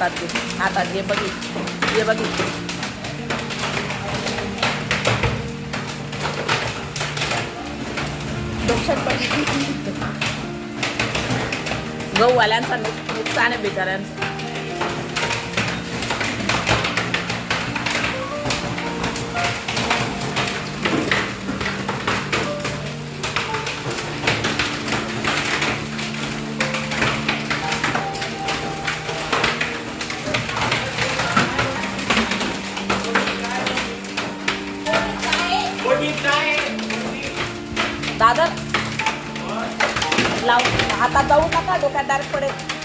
हातात घे. हातात घे बघित घे बघित गहू पडली. गहूवाल्यांचा नुकसान आहे बिचाऱ्यांचं. लाव हातात जाऊ नका डोक्यात डायरेक्ट पडेल.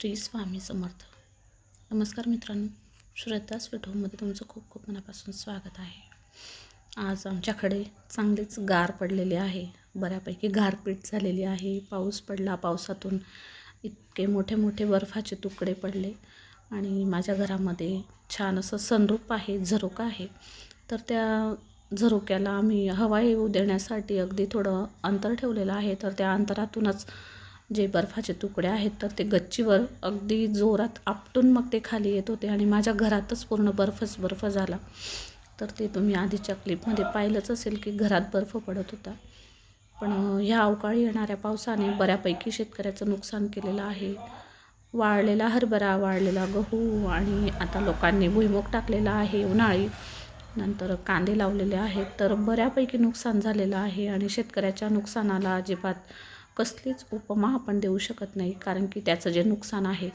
श्री स्वामी समर्थ. नमस्कार मित्रांनो श्रद्धा स्वीट होममध्ये तुमचं खूप खूप मनापासून स्वागत आहे. आज आमच्याकडे चांगलीच गार पडलेली आहे. बऱ्यापैकी गारपीट झालेली आहे. पाऊस पडला पावसातून इतके मोठे मोठे बर्फाचे तुकडे पडले आणि माझ्या घरामध्ये छान असं सनरूप आहे झरोका आहे. तर त्या झरोक्याला आम्ही हवा येऊ देण्यासाठी अगदी थोडं अंतर ठेवलेलं आहे. तर त्या अंतरातूनच जे बर्फाचे तुकडे आहेत तर ते गच्चीवर अगदी जोरात आपटून मग ते खाली येत होते आणि माझ्या घरातच पूर्ण बर्फच बर्फ झाला. तर ते तुम्ही आधीच्या क्लिपमध्ये पाहिलंच असेल की घरात बर्फ पडत होता. पण ह्या अवकाळी येणाऱ्या पावसाने बऱ्यापैकी शेतकऱ्याचं नुकसान केलेलं आहे. वाळलेला हरभरा वाळलेला गहू आणि आता लोकांनी भुईमुग टाकलेला आहे उन्हाळी नंतर कांदे लावलेले आहेत तर बऱ्यापैकी नुकसान झालेलं आहे आणि शेतकऱ्याच्या नुकसानाला अजिबात कसलीच उपमा आपण देऊ शकत नाही कारण की त्याचं जे नुकसान आहे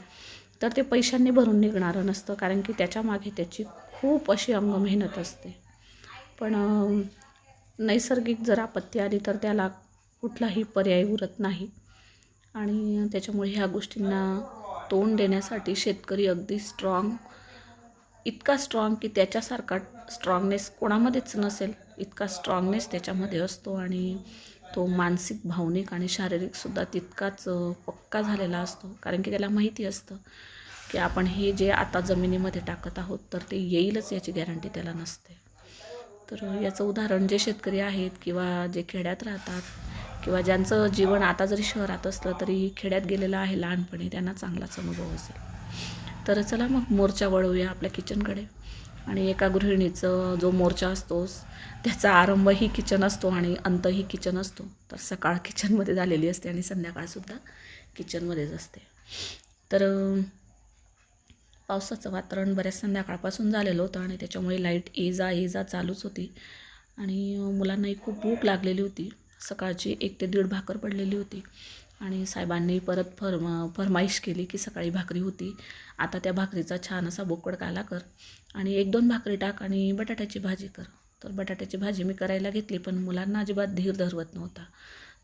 तर ते पैशांनी भरून निघणारं नसतं कारण की त्याच्यामागे त्याची खूप अशी अंग मेहनत असते. पण नैसर्गिक जर आपत्ती आली तर त्याला कुठलाही पर्याय उरत नाही. आणि त्याच्यामुळे ह्या गोष्टींना तोंड देण्यासाठी शेतकरी अगदी स्ट्रॉंग इतका स्ट्रॉंग की त्याच्यासारखा स्ट्रॉंगनेस कोणामध्येच नसेल इतका स्ट्रॉंगनेस त्याच्यामध्ये असतो. आणि तो मानसिक भावनिक आणि शारीरिकसुद्धा तितकाच पक्का झालेला असतो. कारण की त्याला माहिती असतं की आपण हे जे आता जमिनीमध्ये टाकत आहोत तर ते येईलच याची गॅरंटी त्याला नसते. तर याचं उदाहरण जे शेतकरी आहेत किंवा जे खेड्यात राहतात किंवा ज्यांचं जीवन आता जरी शहरात असलं तरी खेड्यात गेलेलं आहे लहानपणी त्यांना चांगलाच अनुभव असेल. तर चला मग मोर्चा वळवूया आपल्या किचनकडे आणि एका गृहिणीचं जो मोर्चा असतो त्याचा आरंभही किचन असतो आणि अंतही किचन असतो. तर सकाळ किचनमध्ये झालेली असते आणि संध्याकाळसुद्धा किचनमध्येच असते. तर पावसाचं वातावरण बऱ्याच संध्याकाळपासून झालेलं होतं आणि त्याच्यामुळे लाइट ये जा ये जा चालूच होती. आणि मुलांनाही खूप भूक लागलेली होती. सकाळची एक ते दीड भाकर पडलेली होती. आणि साहेबांनी परत फरम फरमाईश केली की सकाळी भाकरी होती. आता त्या भाकरीचा छान असा बोकड काला कर आणि एक दोन भाकरी टाक आणि बटाट्याची भाजी कर. तर बटाट्याची भाजी मी करायला घेतली पण मुलांना अजिबात धीर धरवत नव्हता.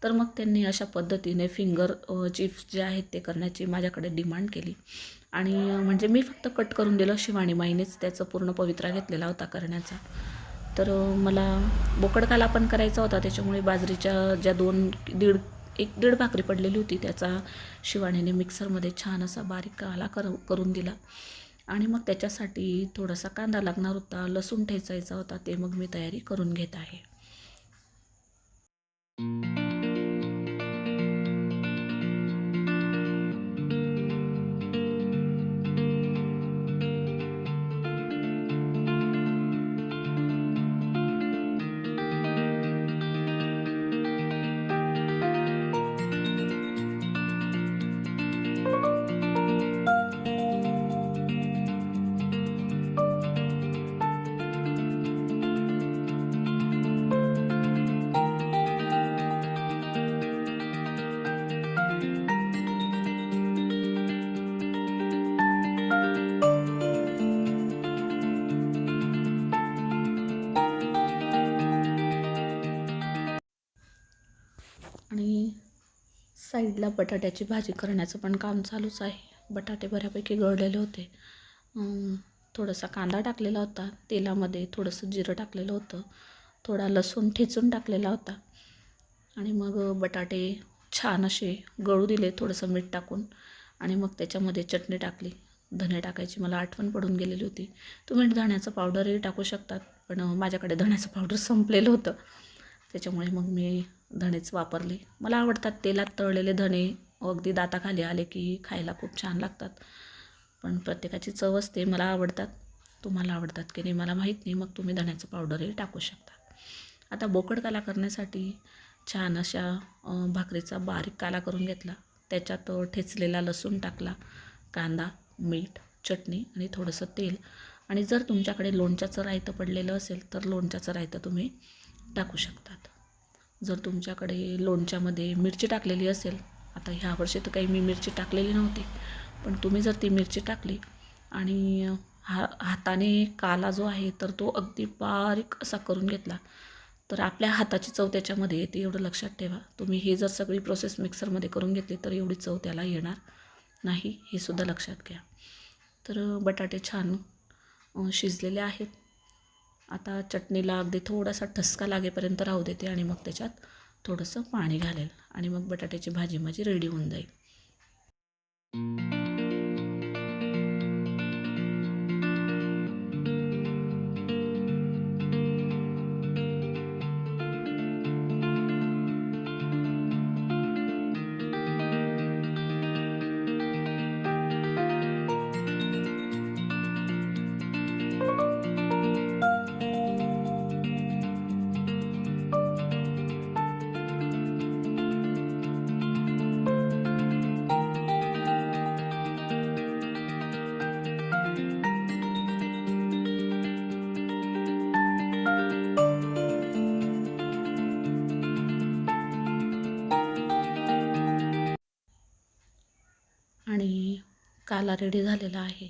तर मग त्यांनी अशा पद्धतीने फिंगर चिप्स जे आहेत ते करण्याची माझ्याकडे डिमांड केली. आणि म्हणजे मी फक्त कट करून दिलं शिवाणी माईनेच त्याचं पूर्ण पवित्रा घेतलेला होता करण्याचा. तर मला बोकडकाला पण करायचा होता त्याच्यामुळे बाजरीच्या ज्या दोन दीड एक दीड भाकरी पडलेली होती त्याचा शिवाणीने मिक्सरमध्ये छान असा बारीक काला कर करून दिला. आणि मग त्याच्यासाठी थोडासा कांदा लागणार होता लसूण ठेचायचा होता ते मग मी तयारी करून घेत आहे. साईडला बटाट्याची भाजी करण्याचं पण काम चालूच आहे. बटाटे बऱ्यापैकी गळलेले होते. थोडासा कांदा टाकलेला होता. तेलामध्ये थोडंसं जिरं टाकलेलं होतं. थोडा लसूण ठेचून टाकलेला होता. आणि मग बटाटे छान असे गळू दिले थोडंसं मीठ टाकून. आणि मग त्याच्यामध्ये चटणी टाकली. धने टाकायची मला आठवण पडून गेलेली होती. तुम्ही धण्याचं पावडरही टाकू शकतात पण माझ्याकडे धण्याचं पावडर संपलेलं होतं. त्याच्यामुळे मग मी धणेच वापरले. मला आवडतात तेलात तळलेले धणे. अगदी दाताखाली आले की खायला खूप छान लागतात. पण प्रत्येकाची चव असते मला आवडतात. तुम्हाला आवडतात की नाही मला माहीत नाही. मग तुम्ही धण्याचं पावडरही टाकू शकता. आता बोकड काला करण्यासाठी छान अशा भाकरीचा बारीक काला करून घेतला. त्याच्यात ठेचलेला लसूण टाकला कांदा मीठ चटणी आणि थोडंसं तेल. आणि जर तुमच्याकडे लोणच्याचं रायतं पडलेलं असेल तर लोणच्याचं रायतं तुम्ही टाकू शकतात. जर तुमच्याकडे लोणच्यामध्ये मिरची टाकलेली असेल आता ह्या वर्षी तर काही मी मिरची टाकलेली नव्हती पण तुम्ही जर ती मिरची टाकली आणि हा हाताने काला जो आहे तर तो अगदी बारीक असा करून घेतला तर आपल्या हाताची चव त्याच्यामध्ये येते एवढं लक्षात ठेवा. तुम्ही हे जर सगळी प्रोसेस मिक्सरमध्ये करून घेतली तर एवढी चव त्याला येणार नाही हे सुद्धा लक्षात घ्या. तर बटाटे छान शिजलेले आहेत. आता चटणीला अगदी थोडासा ठसका लागेपर्यंत राहू देते आणि मग त्याच्यात थोडंसं पाणी घालेल आणि मग बटाट्याची भाजी माझी रेडी होऊन जाईल. काला रेडी झालेला आहे.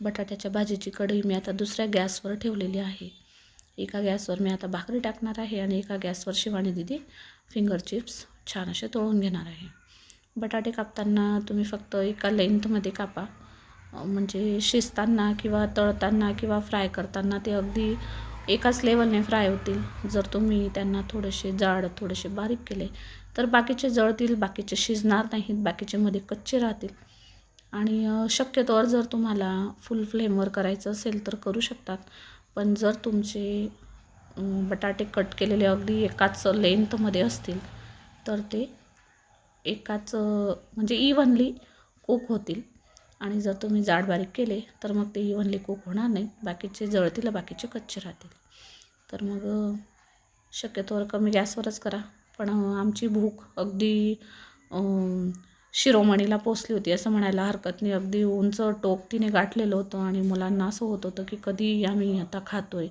बटाट्याच्या भाजीची कढई मी आता दुसऱ्या गॅसवर ठेवलेली आहे. एका गॅसवर मी आता भाकरी टाकणार आहे आणि एका गॅसवर शिवानी दिदी फिंगर चिप्स छान असे तळून घेणार आहे. बटाटे कापताना तुम्ही फक्त एका लेंथमध्ये कापा. म्हणजे शिजताना किंवा तळताना किंवा फ्राय करताना ते अगदी एकाच लेवलने फ्राय होतील. जर तुम्ही त्यांना थोडेसे जाड थोडेसे बारीक केले तर बाकीचे जळतील बाकीचे शिजणार नाहीत बाकीचे मध्ये कच्चे राहतील. आणि शक्यतोवर जर तुम्हाला फुल फ्लेमवर करायचं असेल तर करू शकतात. पण जर तुमचे बटाटे कट केलेले अगदी एकाच लेंथमध्ये असतील तर ते एकाच म्हणजे इव्हनली कुक होतील. आणि जर तुम्ही जाड बारीक केले तर मग ते इव्हनली कुक होणार नाही. बाकीचे जळतील बाकीचे कच्चे राहतील. तर मग शक्यतोवर कमी गॅसवरच करा. पण आमची भूक अगदी शिरोमणीला पोचली होती असं म्हणायला हरकत नाही. अगदी उंच टोक तिने गाठलेलं होतं आणि मुलांना असं होत होतं की कधी आम्ही आता खातोय.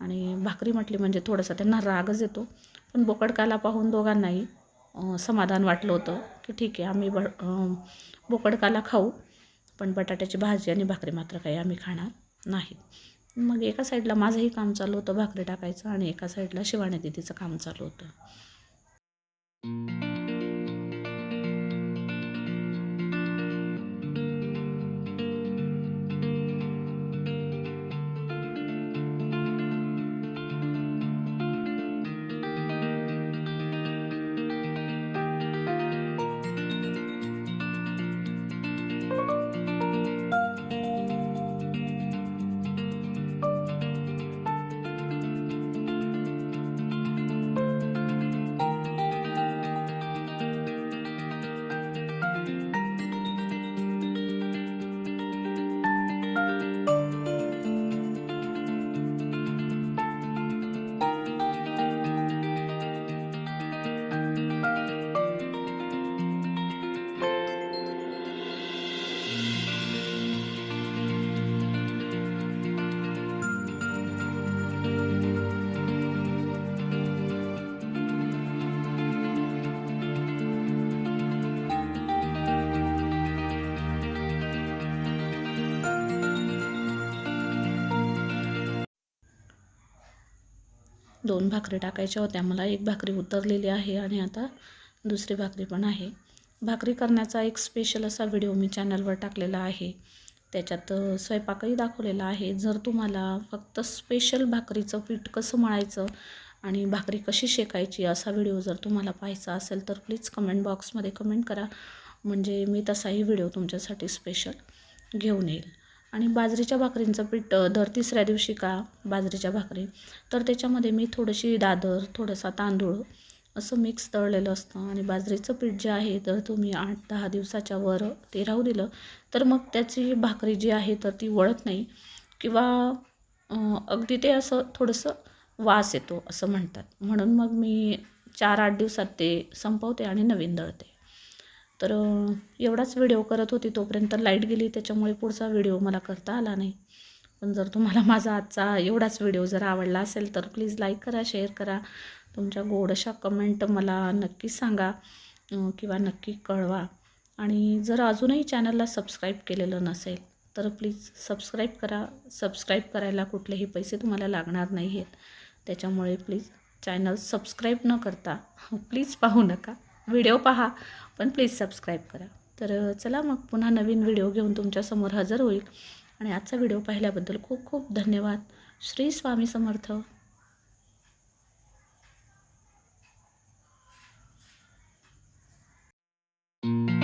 आणि भाकरी म्हटली म्हणजे थोडासा त्यांना रागच येतो. पण बोकडकाला पाहून दोघांनाही समाधान वाटलं होतं की ठीक आहे आम्ही ब बोकडकाला खाऊ पण बटाट्याची भाजी आणि भाकरी मात्र काही आम्ही खाणार नाहीत मग एका साईडला माझंही काम चालू होतं भाकरी टाकायचं आणि एका साईडला शिवाणी दिदीचं काम चालू होतं. दोन भाकरी टाकायच्या होत्या. मला एक भाकरी उतरलेली आहे आणि आता दुसरी भाकरी पण आहे. भाकरी करण्याचा एक स्पेशल असा व्हिडिओ मी चॅनलवर टाकलेला आहे. त्याच्यात स्वयंपाकही दाखवलेला आहे. जर तुम्हाला फक्त स्पेशल भाकरीचं पीठ कसं मळायचं आणि भाकरी कशी शेकायची असा व्हिडिओ जर तुम्हाला पाहायचा असेल तर प्लीज कमेंट बॉक्समध्ये कमेंट करा. म्हणजे मी तसाही व्हिडिओ तुमच्यासाठी स्पेशल घेऊन येईल. आणि बाजरीच्या भाकरींचं पीठ दर तिसऱ्या दिवशी का बाजरीच्या भाकरी. तर त्याच्यामध्ये मी थोडीशी दादर थोडासा तांदूळ असं मिक्स तळलेलं असतं. आणि बाजरीचं पीठ जे आहे तर तुम्ही आठ दहा दिवसाच्या वर ते राहू दिलं. तर मग त्याची भाकरी जी आहे तर ती वळत नाही. किंवा अगदी ते असं थोडंसं वास येतो असं म्हणतात. म्हणून मग मी चार आठ दिवसात ते संपवते आणि नवीन दळते तर एवढाच व्हिडिओ करत होती तोपर्यंत लाइट गेली त्याच्यामुळे पुढचा व्हिडिओ मला करता आला नाही. पण जर तुम्हाला माझा आजचा एवढाच व्हिडिओ जर आवडला असेल तर प्लीज लाईक करा शेअर करा. तुमच्या गोड अशा कमेंट मला नक्की सांगा किंवा नक्की कळवा. आणि जर अजूनही चॅनलला सबस्क्राईब केलेलं नसेल तर प्लीज सबस्क्राईब करा. सबस्क्राईब करायला कुठलेही पैसे तुम्हाला लागणार नाही आहेत त्याच्यामुळे प्लीज चॅनल सबस्क्राईब न करता प्लीज पाहू नका. व्हिडिओ पहा पण प्लीज सबस्क्राईब करा. तर चला मग पुन्हा नवीन व्हिडिओ घेऊन तुमच्यासमोर हजर होईल. आणि आजचा व्हिडिओ पाहिल्याबद्दल खूप खूप धन्यवाद. Shri Swami Samarth. thank mm -hmm. you